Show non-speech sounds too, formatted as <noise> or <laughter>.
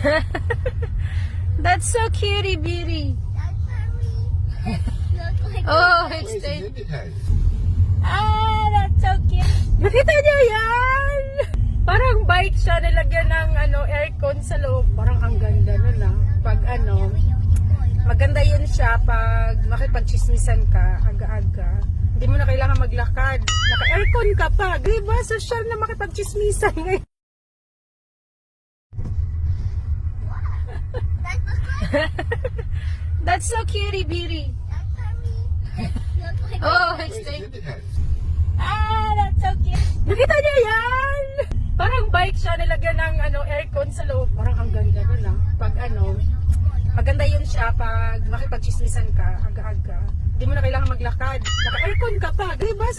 <laughs> That's so cutie beauty. <laughs> Oh, it's Where's the... his indicator? Ah, that's so cute. Nakita niyo yan? Parang bike siya, nilagyan ng ano, aircon sa loob. Parang ang ganda nun ah. Pag ano, maganda yun siya pag makipagchismisan ka, aga-aga. Hindi mo na kailangan maglakad. Naka-aircon ka pa. Diba? Social na makipagchismisan ngayon. <laughs> That's so cutie beauty. Oh, it's indicator? Ah, that's so cute. Nakita niyo yan? Parang bike siya, nilagyan ng ano, aircon sa loob. Parang ang ganda nun ah. Pag ano, maganda yun siya pag makipagchismisan ka, aga-aga. Hindi mo na kailangan maglakad.